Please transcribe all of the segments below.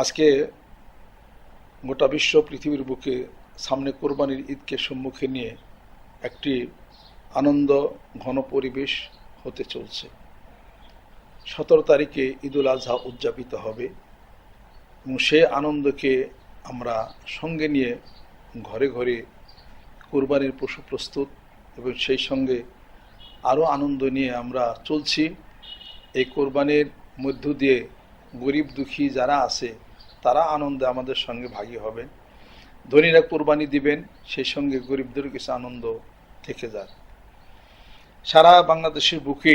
আজকে গোটা বিশ্ব পৃথিবীর বুকে সামনে কোরবানির ঈদকে সম্মুখে নিয়ে একটি আনন্দ ঘন পরিবেশ হতে চলছে। সতেরো তারিখে ঈদুল আজহা উদযাপিত হবে এবং সে আনন্দকে আমরা সঙ্গে নিয়ে ঘরে ঘরে কোরবানির পশু প্রস্তুত এবং সেই সঙ্গে আরও আনন্দ নিয়ে আমরা চলছি। এই কোরবানির মধ্য দিয়ে গরিব দুঃখী যারা আছে তারা আনন্দে আমাদের সঙ্গে ভাগী হবে। ধনীরা কোরবানি দিবেন, সেই সঙ্গে গরিবদের কিছু আনন্দ থেকে যায় সারা বাংলাদেশের বুকে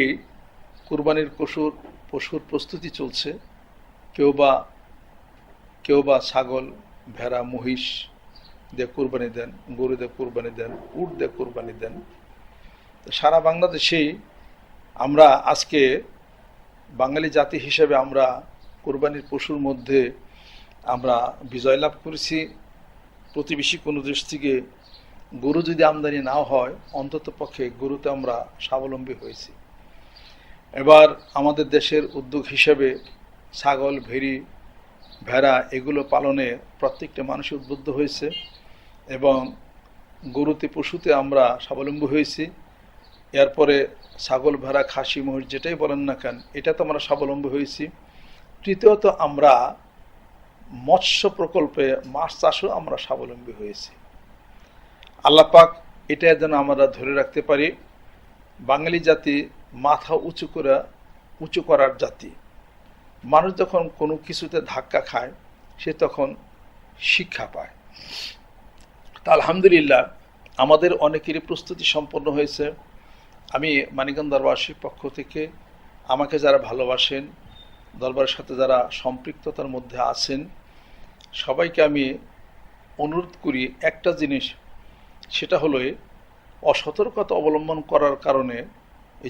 কোরবানির পশুর পশুর প্রস্তুতি চলছে। কেউ বা কেউ বা ছাগল, ভেড়া, মহিষ দিয়ে কোরবানি দেন, গরু দিয়ে কোরবানি দেন, উট দিয়ে কোরবানি দেন। সারা বাংলাদেশেই আমরা আজকে বাঙালি জাতি হিসেবে আমরা কোরবানির পশুর মধ্যে আমরা বিজয় লাভ করেছি। প্রতিবেশী কোনো দেশ থেকে গরু যদি আমদানি না হয়, অন্তত পক্ষে গরুতে আমরা স্বাবলম্বী হয়েছি। এবার আমাদের দেশের উদ্যোগ হিসেবে ছাগল, ভেড়ি, ভেড়া এগুলো পালনে প্রত্যেকটা মানুষ উদ্বুদ্ধ হয়েছে এবং গরুতে, পশুতে আমরা স্বাবলম্বী হয়েছি। এরপরে ছাগল, ভেড়া, খাসি, মহিষ যেটাই বলেন না কেন, এটা তো আমরা স্বাবলম্বী হয়েছি। তৃতীয়ত আমরা মৎস্য প্রকল্পে মাছ চাষও আমরা স্বাবলম্বী হয়েছি। আল্লাপাক এটা যেন আমরা ধরে রাখতে পারি, বাঙালি জাতি মাথা উঁচু করে, উঁচু করার জাতি। মানুষ যখন কোনো কিছুতে ধাক্কা খায়, সে তখন শিক্ষা পায়। তা আলহামদুলিল্লাহ, আমাদের অনেকেরই প্রস্তুতি সম্পন্ন হয়েছে। আমি মানিকগঞ্জ দরবারবাসীর পক্ষ থেকে আমাকে যারা ভালোবাসেন, দরবারের সাথে যারা সম্পৃক্ততার মধ্যে আছেন সবাইকে আমি অনুরোধ করি একটা জিনিস, সেটা হলো অসতর্কতা অবলম্বন করার কারণে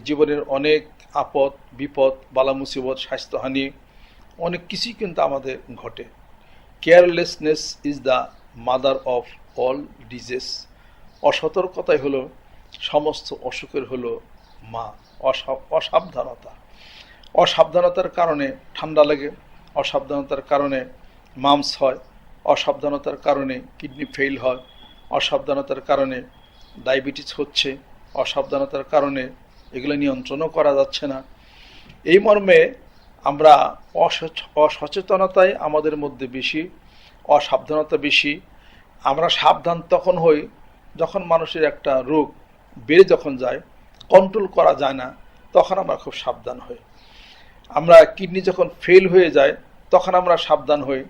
জীবনের অনেক আপদ, বিপদ, বালা মুসিবত, স্বাস্থ্যহানি, অনেক কিছুই কিন্তু আমাদের ঘটে। Carelessness is the mother of all diseases অসতর্কতাই হলো সমস্ত অসুখের হলো মা। অসাবধানতা। অসাবধানতার কারণে ঠান্ডা লাগে, অসাবধানতার কারণে মামস হয়, অসাবধানতার কারণে কিডনি ফেল হয়, অসাবধানতার কারণে ডায়াবেটিস হচ্ছে, অসাবধানতার কারণে এগুলো নিয়ন্ত্রণও করা যাচ্ছে না। এই মর্মে আমরা অসচেতনতাই আমাদের মধ্যে বেশি, অসাবধানতা বেশি। আমরা সাবধান তখন হই যখন মানুষের একটা রোগ বেড়ে যখন যায় কন্ট্রোল করা যায় না, তখন আমরা খুব সাবধান হই। আমরা কিডনি যখন ফেল হয়ে যায়, তখন আমরা সাবধান হই।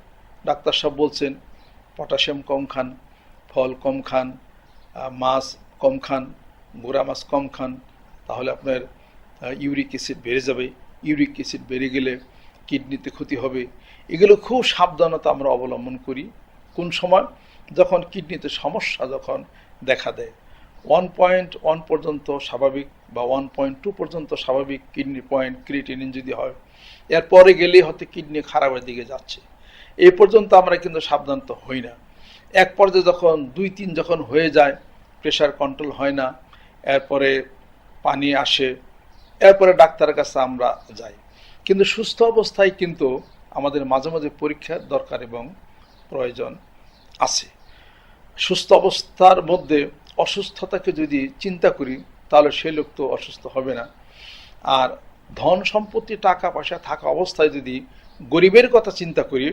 ডাক্তার সাহেব বলছেন, পটাশিয়াম কম খান, ফল কম খান মাছ কম খান, গুঁড়া মাছ কম খান, তাহলে আপনার ইউরিক অ্যাসিড বেড়ে যাবে। ইউরিক অ্যাসিড বেড়ে গেলে কিডনিতে ক্ষতি হবে। এগুলো খুব সাবধানতা আমরা অবলম্বন করি। কোন সময়? যখন কিডনিতে সমস্যা যখন দেখা দেয়। ওয়ান পয়েন্ট ওয়ান পর্যন্ত স্বাভাবিক বা ওয়ান পয়েন্ট টু পর্যন্ত স্বাভাবিক কিডনি পয়েন্ট ক্রিয়েটিনিন যদি হয়, এরপরে গেলেই হয়তো কিডনি খারাপের দিকে যাচ্ছে। এই পর্যন্ত আমরা কিন্তু সাবধান তো হই না। এক পর্যায়ে যখন দুই তিন যখন হয়ে যায় প্রেশার কন্ট্রোল হয় না, এরপরে পানি আসে, এরপরে ডাক্তারের কাছে আমরা যাই। কিন্তু সুস্থ অবস্থায় কিন্তু আমাদের মাঝে মাঝে পরীক্ষার দরকার এবং প্রয়োজন আছে। সুস্থ অবস্থার মধ্যে অসুস্থতাকে যদি চিন্তা করি, তাহলে সে লোক তো অসুস্থ হবে না। আর ধন সম্পত্তি, টাকা পয়সা থাকা অবস্থায় যদি গরিবের কথা চিন্তা করি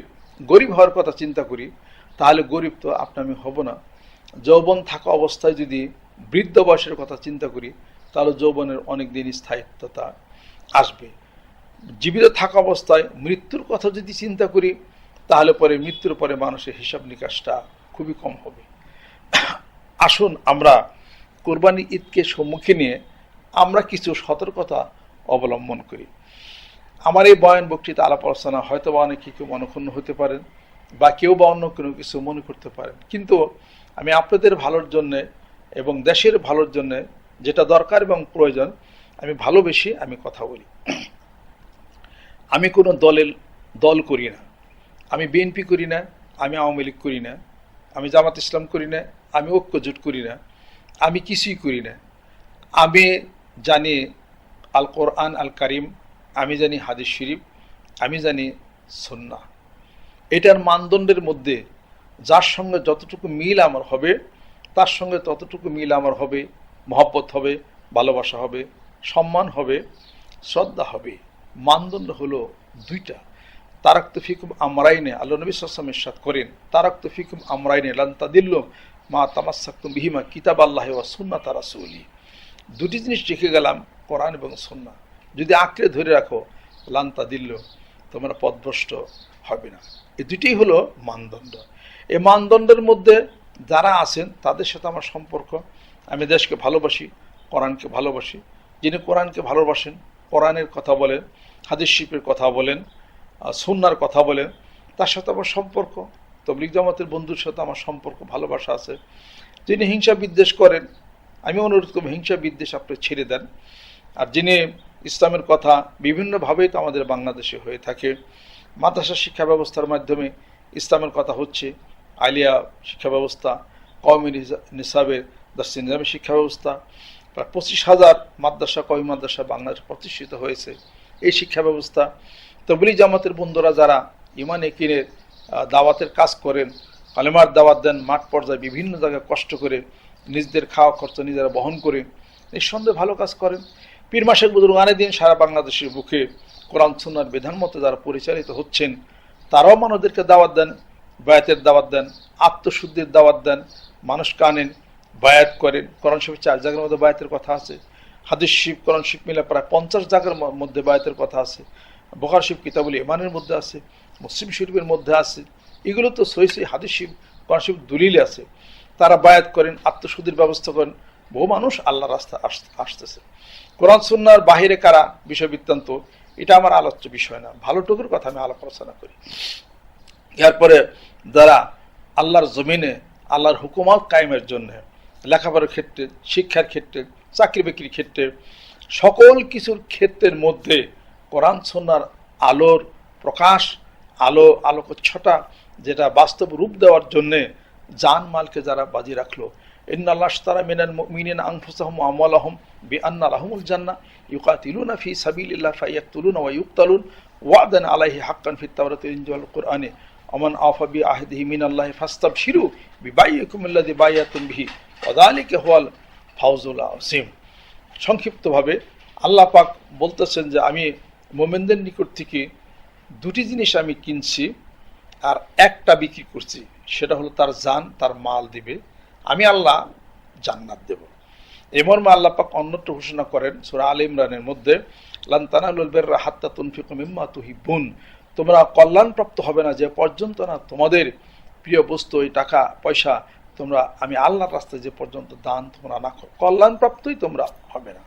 গরিব হওয়ার কথা চিন্তা করি, তাহলে গরিব তো আপনি আমি হব না। যৌবন থাকা অবস্থায় যদি বৃদ্ধ বয়সের কথা চিন্তা করি, তাহলে যৌবনের অনেক দিন স্থায়িত্বতা আসবে। জীবিত থাকা অবস্থায় মৃত্যুর কথা যদি চিন্তা করি, তাহলে পরে মৃত্যুর পরে মানুষের হিসাব নিকাশটা খুবই কম হবে। আসুন আমরা কোরবানি ঈদকে সম্মুখে নিয়ে আমরা কিছু সতর্কতা অবলম্বন করি। আমার এই বয়ান বক্তৃতা আলাপ আলোচনা হয়তো বা অনেকে কেউ মনক্ষুণ্ণ হতে পারেন বা কেউ বা অন্য কোনো কিছু মনে করতে পারেন। কিন্তু আমি আপনাদের ভালোর জন্যে এবং দেশের ভালোর জন্যে যেটা দরকার এবং প্রয়োজন, আমি ভালোবেসে আমি কথা বলি। আমি কোনো দলের দল করি না। আমি বিএনপি করি না, আমি আওয়ামী লীগ করি না, আমি জামাত ইসলাম করি না, আমি ঐক্য জোট করি না, আমি কিছুই করি না। আমি জানি আল কোরআন, আল কারিম আমি জানি হাদিস শরীফ, আমি জানি সন্না এটার মানদণ্ডের মধ্যে যার সঙ্গে যতটুকু মিল আমার হবে, তার সঙ্গে ততটুকু মিল আমার হবে, মহব্বত হবে, ভালোবাসা হবে, সম্মান হবে, শ্রদ্ধা হবে। মানদণ্ড হলো দুইটা। তারাক তো ফিকুম আমরাইনে, আল্লাহ নবী সাল্লাম ইরশাদ করেন তারাক তো ফিকুম আমরাইনে লান্তা দিল্ল মা তামাসাক্তুম বিহিমা কিতাব আল্লাহ ওয়া সুন্নাত রাসূলি। দুটি জিনিস রেখে গেলাম, কোরআন এবং সুন্নাহ। যদি আঁকড়ে ধরে রাখো লান্তা দিল্ল তোমরা পদভ্রষ্ট হবে না। এই দুটিই হলো মানদণ্ড। এই মানদণ্ডের মধ্যে যারা আছেন তাদের সাথে আমার সম্পর্ক। আমি দেশকে ভালোবাসি কোরআনকে ভালোবাসি। যিনি কোরআনকে ভালোবাসেন কোরআনের কথা বলেন হাদিস শিল্পের কথা বলেন আহ, সুন্নার কথা বলেন তার সাথে আমার সম্পর্ক। তবলিক জামাতের বন্ধুর সাথে আমার সম্পর্ক ভালোবাসা আছে। যিনি হিংসা বিদ্বেষ করেন আমি অনুরোধ করব হিংসা বিদ্বেষ আপনি ছেড়ে দেন। আর যিনি ইসলামের কথা বিভিন্নভাবেই তো আমাদের বাংলাদেশে হয়ে থাকে। মাদ্রাসা শিক্ষা ব্যবস্থার মাধ্যমে ইসলামের কথা হচ্ছে। আলিয়া শিক্ষা ব্যবস্থা নিসা- নিসাবের দার্সি নিজামী শিক্ষা ব্যবস্থা, প্রায় পঁচিশ হাজার মাদ্রাসা, কওমি মাদ্রাসা বাংলাদেশ প্রতিষ্ঠিত হয়েছে। এই শিক্ষা ব্যবস্থা তবলি জামাতের বন্ধুরা যারা ইমান একিনের দাওয়াতের কাজ করেন, কালেমার দাওয়াত দেন, মাঠ পর্যায়ে বিভিন্ন জায়গায় কষ্ট করে নিজেদের খাওয়া খরচ নিজেরা বহন করে, নিঃসন্দেহে ভালো কাজ করেন। পীর মাসের বুজুর্গানের দিন সারা বাংলাদেশের বুকে কোরআন সুন্নার বিধান মতো যারা পরিচালিত হচ্ছেন, তারাও মানুষদেরকে দাওয়াত দেন, বায়াতের দাওয়াত দেন, আত্মশুদ্ধির দাওয়াত দেন মানুষকে আনেন বায়াত করেন। কোরআন শিব চার জায়গার মধ্যে বায়াতের কথা আছে। হাদিস শিব কোরআন শিব মিলে প্রায় পঞ্চাশ জায়গার মধ্যে বায়াতের কথা আছে। বখার শিব কিতাবুল ইমানের মধ্যে আছে, মুসলিম শরীফের মধ্যে আছে। এগুলো তো সই সই হাদিস শিব কোরআন শিব দলিলে আছে। তারা বায়াত করেন, আত্মশুদ্ধির ব্যবস্থা করেন। বহু মানুষ আল্লাহ রাস্তা আস- আসতেছে। কোরআন সুন্নার বাহিরে কারা বিষয় বৃত্তান্ত, এটা আমার আলোচ্য বিষয় না। ভালোটুকুর কথা আমি আলাপ আলোচনা করি। এরপরে যারা আল্লাহর জমিনে, আল্লাহর হুকুমত কায়েমের জন্য, লেখাপড়ার ক্ষেত্রে, শিক্ষার ক্ষেত্রে, চাকরি বাকরির ক্ষেত্রে, সকল কিছুর ক্ষেত্রের মধ্যে কোরআন সন্ন্যার আলোর প্রকাশ, আলো, আলোকচ্ছটা যেটা বাস্তব রূপ দেওয়ার জন্যে জান মালকে যারা বাজি রাখল মিনাল মুমিনিন আনফুসাহুম ওয়া হাক্কান ফিত তাওরাতি ওয়াল ইনজিল ওয়াল কুরআনে। ওমান আফা বিআহদিহি মিনাল্লাহি ফাওজুল আযীম। সংক্ষিপ্তভাবে আল্লাহ পাক বলতেছেন যে আমি মোমেনদের নিকট থেকে দুটি জিনিস আমি কিনছি আর একটা বিক্রি করছি। সেটা হলো তার জান, তার মাল দিবে। আমি আল্লাহ জান্নাত দেব। এ মর্মে আল্লাহ পাক অন্যত্র ঘোষণা করেন সুরা আল ইমরানের মধ্যে লান্তানালুল বেররা হাত্তা তুহিবুন তোমরা কল্যাণপ্রাপ্ত হবে না, যে পর্যন্ত না তোমাদের প্রিয় বস্তু ওই টাকা, পয়সা, তোমরা, আমি আল্লাহর রাস্তায় যে পর্যন্ত দান তোমরা না করো কল্যাণপ্রাপ্তই তোমরা হবে না।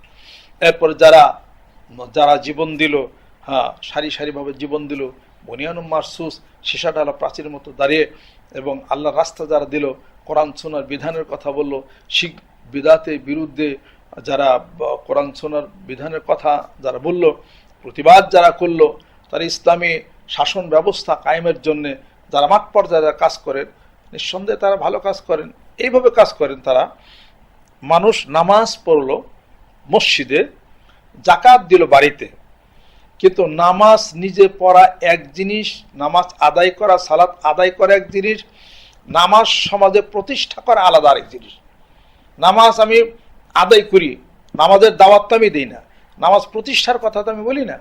এরপরে যারা যারা জীবন দিল হ্যাঁ সারি সারিভাবে জীবন দিল, বনিয়ানুম মারসুস সীসাডালা প্রাচীর মতো দাঁড়িয়ে এবং আল্লাহর রাস্তা যারা দিল কোরআন সোনার বিধানের কথা বলল, শিখ বিদাতের বিরুদ্ধে যারা কোরআন সোনার বিধানের কথা যারা বলল, প্রতিবাদ যারা করল, তারা ইসলামী শাসন ব্যবস্থা কায়েমের জন্যে যারা মাঠ পর্যায়ে কাজ করেন, নিঃসন্দেহে তারা ভালো কাজ করেন। এইভাবে কাজ করেন তারা। মানুষ নামাজ পড়ল মসজিদে জাকাত দিল বাড়িতে। কিন্তু নামাজ নিজে পড়া এক জিনিস, নামাজ আদায় করা, সালাত আদায় করা এক জিনিস নামাজ সমাজে প্রতিষ্ঠা করা আলাদা আরেক জিনিস। নামাজ আমি আদায় করি, নামাজের দাওয়াত তো আমি দিই না। নামাজ প্রতিষ্ঠার কথা তো আমি বলি না।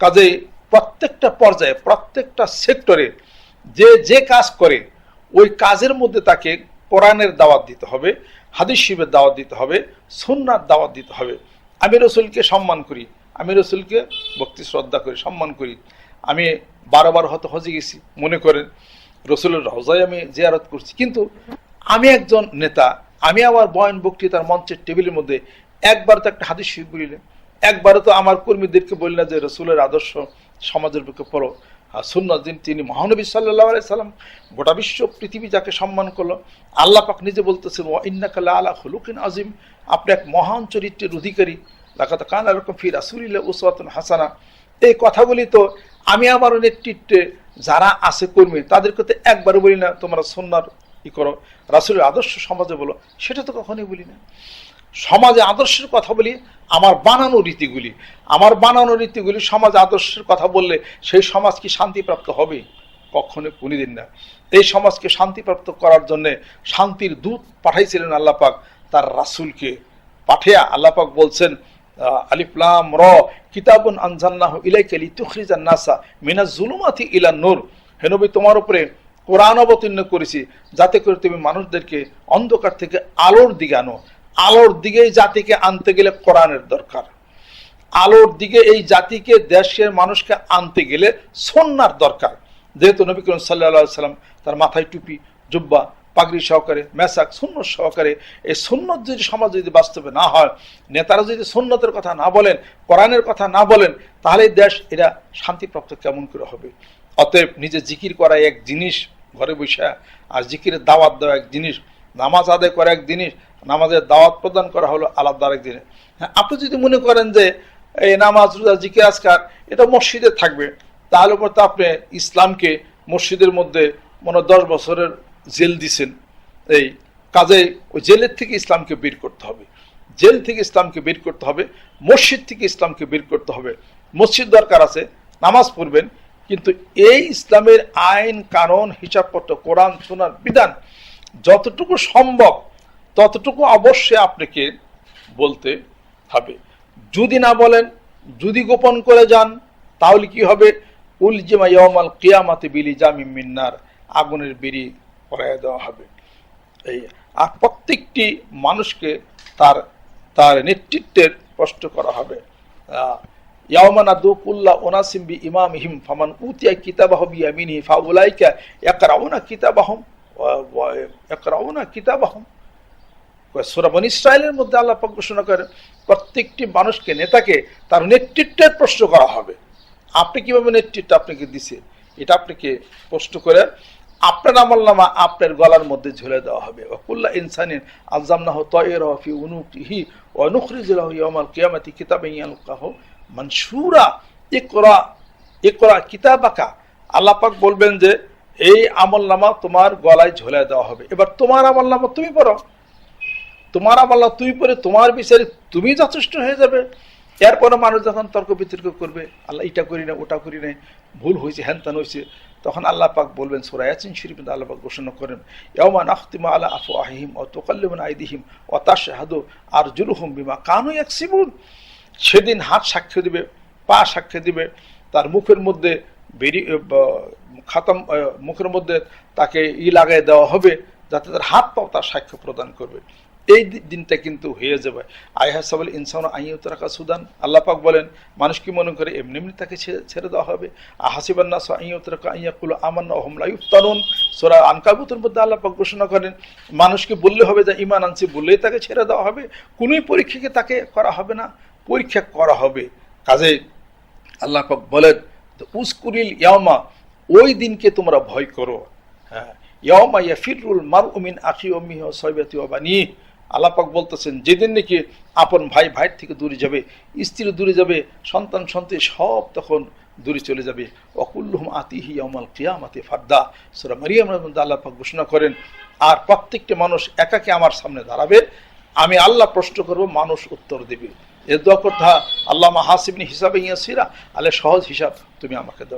কাজেই প্রত্যেকটা পর্যায়ে, প্রত্যেকটা সেক্টরে যে যে কাজ করে, ওই কাজের মধ্যে তাকে কোরআনের দাওয়াত দিতে হবে, হাদিস শিবের দাওয়াত দিতে হবে সুন্নার দাওয়াত দিতে হবে। আমি রসুলকে সম্মান করি, আমি রসুলকে ভক্তি, শ্রদ্ধা করি সম্মান করি। আমি বারো বার হয়তো হজে গেছি, মনে করেন রসুলের রওজায় আমি জিয়ারত করছি। কিন্তু আমি একজন নেতা, আমি আবার বয়ান বক্তৃতার মঞ্চের টেবিলের মধ্যে একবার তো একটা হাদিস শিব বলিলে, একবারও তো আমার কর্মীদেরকে বলি না যে রসুলের আদর্শ সমাজের বুকে পড়ো। সুন্নত দিন তিনি মহানবী সাল্লাহ সাল্লাম, গোটা বিশ্ব পৃথিবী যাকে সম্মান করল, আল্লাহ পাক নিজে বলতেছেন ও ইন্নাকাল্লা আলা হলুকিন আজিম আপনি এক মহান চরিত্রের অধিকারী। লাকাত কান এরকম ফির রাসুলিল্লাহ উসওয়াতুন হাসানা। এই কথাগুলি তো আমি আমার নেতৃত্বে যারা আছে কর্মী, তাদেরকে তো একবারও বলি না, তোমরা সন্ন্যার ই করো, রাসুলের আদর্শ সমাজে বলো, সেটা তো কখনোই বলি না। সমাজে আদর্শের কথা বলি, আমার বানানো রীতিগুলি। আমার বানানো রীতিগুলি সমাজ আদর্শের কথা বললে সেই সমাজ কি শান্তিপ্রাপ্ত হবে? কখনো কোনোদিন না। এই সমাজকে শান্তিপ্রাপ্ত করার জন্যে শান্তির দূত পাঠাইছিলেন আল্লাপাক তার রাসুলকে পাঠিয়া আল্লাপাক বলছেন আলিফলাম র, কিতাবুন আনজান্নাহ ইলাইকা লিতুখরিজান নাসা মিনাজ জুলুমাতি ইলান নূর। হেনবি তোমার উপরে কোরআন অবতীর্ণ করেছি যাতে করে তুমি মানুষদেরকে অন্ধকার থেকে আলোর দিকে আনো। আলোর দিকে জাতিকে আনতে গেলে কোরআনের দরকার। আলোর দিকে এই জাতিকে দেশের মানুষকে আনতে গেলে সন্ন্যার দরকার। যেহেতু নবী করিম সাল্লা সাল্লাম তার মাথায় টুপি, জুব্বা পাগড়ি সহকারে, মেসাক, সুন্নত সহকারে, এই সুন্নত যদি সমাজ যদি বাস্তবে না হয়, নেতারা যদি সুন্নতের কথা না বলেন, কোরআনের কথা না বলেন তাহলে দেশ এরা শান্তিপ্রাপ্ত কেমন করে হবে? অতএব নিজে জিকির করা এক জিনিস, ঘরে বসে, আর জিকিরের দাওয়াত দেওয়া এক জিনিস, নামাজ আদায় করা এক জিনিস, নামাজের দাওয়াত প্রদান করা হলো আলাদা আরেক জিনিস। হ্যাঁ আপনি যদি মনে করেন যে, এই নামাজ, রোজা, জিকির, আজকার, এটা মসজিদে থাকবে, তাহলে পর তো আপনি ইসলামকে মসজিদের মধ্যে মনে দশ বছরের জেল দিছেন, এই কাজে ওই জেলের থেকে ইসলামকে বের করতে হবে। জেল থেকে ইসলামকে বের করতে হবে, মসজিদ থেকে ইসলামকে বের করতে হবে। মসজিদ দরকার আছে, নামাজ পড়বেন, কিন্তু এই ইসলামের আইন, কানুন, হিসাবপত্র, কোরআন সোনার বিধান যতটুকু সম্ভব, ততটুকু অবশ্যই আপনাকে বলতে হবে। যদি না বলেন, যদি গোপন করে যান, তাহলে কি হবে? উলজিমা ইয়মাল কিয়ামাতে বিলি জামিম মিন্নার, আগুনের বিড়ি পরাইয়া দেওয়া হবে। এই আর প্রত্যেকটি মানুষকে তার তার নেতৃত্বের প্রশ্ন করা হবে। ইয়ামানা দুকুল্লা ওনাসিম ইমাম হিম ফামান উতিয়া কিতাবাহ বি আমিনি ফাউলাইকা একরাউনা কিতাবাহম একরাউনা কিতাবাহম। সুরাবন ইসরায়েলের মধ্যে আল্লাহ পাক ঘোষণা করেন, প্রত্যেকটি মানুষকে, নেতাকে তার নেতৃত্বের প্রশ্ন করা হবে। আপনি কীভাবে নেতৃত্ব আপনাকে দিছে? এটা আপনাকে প্রশ্ন করে আপনার আমল নামা আপনার গলার মধ্যে ঝুলে দেওয়া হবে। ওকুল্লা ইনসানিন আজামনাহ তয়ের ফি উনুকিহি অনুখরিজুল্লাহ ইয়ামাল কিয়ামাতি কিতাবে ইয়ালকাহ মানসুরা ইকরা ইকরা কিতাবাকা। আল্লাহ পাক বলবেন যে, এই আমল নামা তোমার গলায় ঝুলে দেওয়া হবে। এবার তোমার আমল নামা তুমি পড়ো। তোমার আমল্লা তুমি পরে তোমার বিচারে তুমি যথেষ্ট হয়ে যাবে। এরপরে মানুষ যখন তর্ক বিতর্ক করবে, আল্লাহ, এটা করি না, ওটা করি না ভুল হয়েছে হ্যান ত্যান হয়েছে। তখন আল্লাহ পাক বলবেন সুরায়াচিন শরীফ আল্লাহ পাক ঘোষণা করেন ইয়মা নাখতিমা আলা আফু আহিম ও তোকাল্লিমান আইদিহিম ও তাশাহাদু আর জুলুহুম বিমা কানু এক সিবুন সেদিন হাত সাক্ষ্য দিবে, পা সাক্ষ্য দিবে, তার মুখের মধ্যে বেরিয়ে খাতাম মুখের মধ্যে তাকে ই লাগাই দেওয়া হবে, যাতে তার হাত পাও তার সাক্ষ্য প্রদান করবে। এই দিনটা কিন্তু হয়ে যাবে। আইহাসাবল ইনসান আইয়ুতরাকা সুদান। আল্লাহ পাক বলেন, মানুষ কি মনে করে এমনি এমনি তাকে ছেড়ে দেওয়া হবে? আহাসিবান্না আইয়ুতরাকা আইয়াকুল আমান্না ওহম লাইফতানুন সোরা আনকাবুতের মধ্যে আল্লাহ পাক ঘোষণা করেন মানুষকে বললে হবে যে ইমান আনছি, বললেই তাকে ছেড়ে দেওয়া হবে? কোনোই পরীক্ষাকে তাকে করা হবে না। পরীক্ষা করা হবে। কাজে আল্লাহ পাক বলেন উস্কুরিল ইয়ামা ওই দিনকে তোমরা ভয় করো। হ্যাঁ ইয়ামা ইয়াফিরুল মার উমিন আখি অমিহ সৈবাতি বানি আল্লাহ পাক বলতেছেন, যেদিন নাকি আপন ভাই ভাইয়ের থেকে দূরে যাবে স্ত্রী দূরে যাবে, সন্তান সন্তান সব তখন দূরে চলে যাবে। অকুল্লুহম আতিহি ইয়ামাল কিয়ামাতে ফাদ্দা সুরা মারিয়ামের মধ্যে আল্লাহ পাক ঘোষণা করেন, আর প্রত্যেকটি মানুষ একাকে আমার সামনে দাঁড়াবে, আমি আল্লাহ প্রশ্ন করব, মানুষ উত্তর দেবে। এর দোয়া কথা আল্লাহ হাসিবনি হিসাবে ইয়া সিরা, আলে সহজ হিসাব তুমি আমাকে দাও।